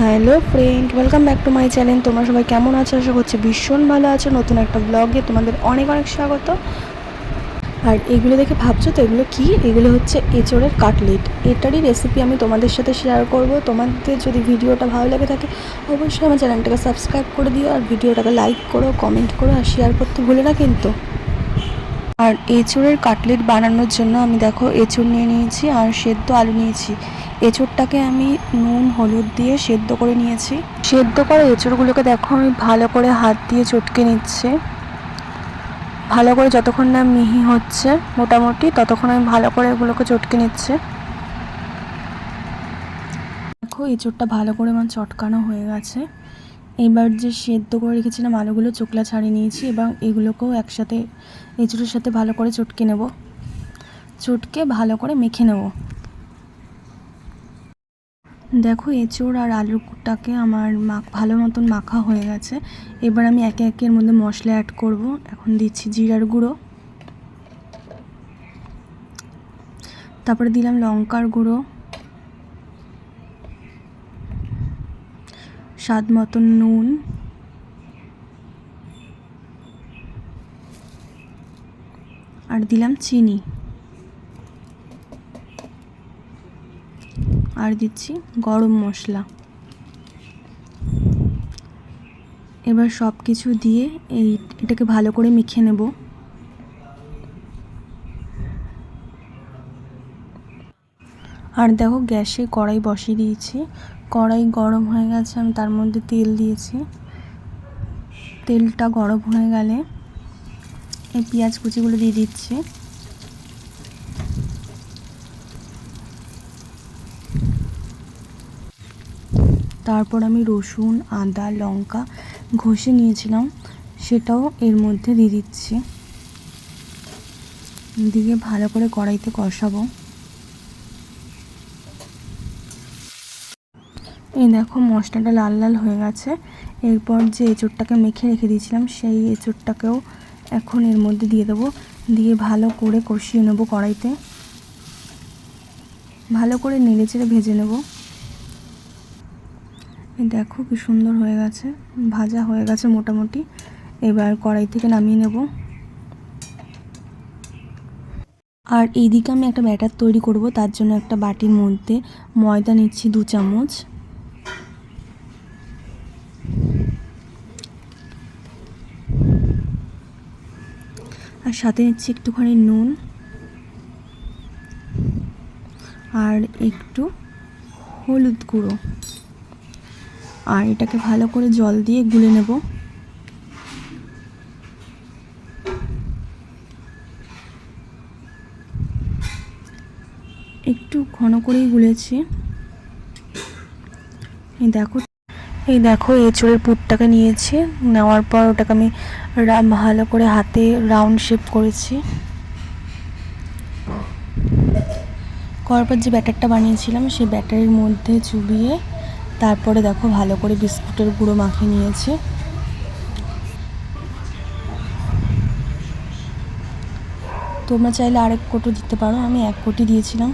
Hello friend welcome back to my channel তোমরা সবাই কেমন আছো? আশা করছি ভীষণ ভালো আছো। নতুন একটা ব্লগে তোমাদের অনেক অনেক স্বাগত। আর এগুলো দেখে ভাবছ তো, এগুলো কি? এগুলো হচ্ছে এঁচড়ের কাটলেট। এটারই রেসিপি আমি তোমাদের সাথে শেয়ার করব। তোমাদের যদি ভিডিওটা ভালো লেগে থাকে, অবশ্যই আমার চ্যানেলটাকে সাবস্ক্রাইব করে দিও আর ভিডিওটাকে লাইক করো কমেন্ট করো আর শেয়ার করতে ভুলে না কিন্তু। আর এঁচড়ের কাটলেট বানানোর জন্য আমি দেখো এঁচড় নিয়ে নিয়েছি আর সেদ্ধ আলু নিয়েছি। এঁচড়টাকে আমি নুন, হলুদ দিয়ে সেদ্ধ করে নিয়েছি। সেদ্ধ করা এঁচড়গুলোকে দেখো, আমি ভালো করে হাত দিয়ে চটকে নিচ্ছে। ভালো করে যতক্ষণ না মিহি হচ্ছে মোটামুটি, ততক্ষণ আমি ভালো করে এগুলোকে চটকে নিচ্ছে। দেখো, এঁচড়টা ভালো করে আমার চটকানো হয়ে গেছে। এবার যে সেদ্ধ করে রেখেছিলাম আলুগুলো চোকলা ছাড়িয়ে নিয়েছি এবং এগুলোকেও একসাথে, এঁচড়ের সাথে ভালো করে চটকে নেব। চটকে ভালো করে মেখে নেব। দেখো এঁচড় আর আলুটাকে আমার মাখ ভালো মতন মাখা হয়ে গেছে। এবার আমি একে একে এর মধ্যে মশলা অ্যাড করব। এখন দিচ্ছি জিরার গুঁড়ো। তারপরে দিলাম লঙ্কার গুঁড়ো। স্বাদ মতন নুন। আর দিলাম চিনি। আর দিচ্ছি গরম মশলা। এবার সব কিছু দিয়ে এই এটাকে ভালো করে মেখে নেব। আর দেখো গ্যাসে কড়াই বসিয়ে দিয়েছি। কড়াই গরম হয়ে গেছে, আমি তার মধ্যে তেল দিয়েছি। তেলটা গরম হয়ে গেলে এই পেঁয়াজ কুচিগুলো দিয়ে দিচ্ছি। তারপর আমি রসুন, আদা, লঙ্কা ঘষে নিয়েছিলাম। সেটাও এর মধ্যে দিয়ে দিচ্ছি। দিয়ে ভালো করে কড়াইতে কষাবো। এই দেখো মশলাটা লাল লাল হয়ে গেছে। এরপর যে এঁচোড়টাকে মেখে রেখে দিয়েছিলাম, সেই এঁচোড়টাকেও এখন এর মধ্যে দিয়ে দেবো। দিয়ে ভালো করে কষিয়ে নেব কড়াইতে। ভালো করে নেড়ে ভেজে নেব। দেখো কি সুন্দর হয়ে গেছে, ভাজা হয়ে গেছে মোটামুটি। এবার কড়াই থেকে নামিয়ে নেব। আর এইদিকে আমি একটা ব্যাটার তৈরি করব, তার জন্য একটা বাটির মধ্যে ময়দা নিচ্ছি দু চামচ। আর সাথে নিচ্ছি একটুখানি নুন। আর একটু হলুদ গুঁড়ো। আর এটাকে ভালো করে জল দিয়ে গুলে নেব। একটু ঘন করেই গুলেছি। এই দেখো এই দেখো এঁচড়ের পুরটাকে নিয়েছি। নেওয়ার পর ওটাকে আমি ভালো করে হাতে রাউন্ড শেপ করেছি। করার পর যে ব্যাটারটা বানিয়েছিলাম, সেই ব্যাটারের মধ্যে চুবিয়ে তারপরে দেখো ভালো করে বিস্কুটের গুঁড়ো মাখিয়ে নিয়েছি। তোমরা চাইলে আরেক কোটো দিতে পারো, আমি এক কোটি দিয়েছিলাম।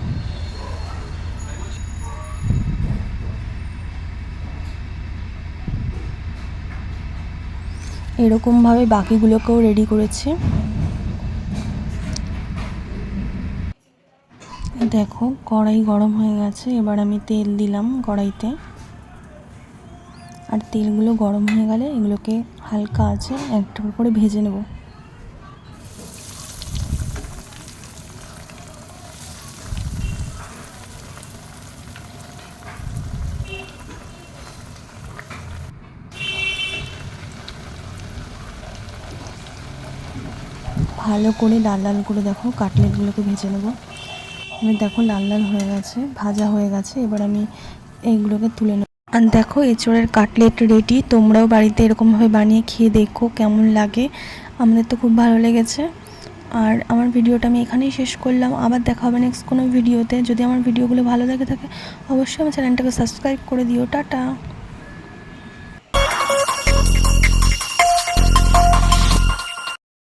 এরকমভাবে বাকিগুলোকেও রেডি করেছি। দেখো কড়াই গরম হয়ে গেছে, এবার আমি তেল দিলাম কড়াইতে। আর তেলগুলো গরম হয়ে গেলে এগুলোকে হালকা আছে একটা করে ভেজে নেব। ভালো করে লাল লাল করে দেখো কাটলেটগুলোকে ভেজে নেব। আমি দেখো লাল লাল হয়ে গেছে, ভাজা হয়ে গেছে। এবার আমি এইগুলোকে তুলে নেব। আর দেখো, এঁচড়ের কাটলেট রেডি তোমরাও বাড়িতে এরকমভাবে বানিয়ে খেয়ে দেখো কেমন লাগে। আমাদের তো খুব ভালো লেগেছে। আর আমার ভিডিওটা আমি এখানেই শেষ করলাম। আবার দেখা হবে নেক্সট কোনো ভিডিওতে। যদি আমার ভিডিওগুলো ভালো লাগে থাকে, অবশ্যই আমার চ্যানেলটাকে সাবস্ক্রাইব করে দিও। টাটা!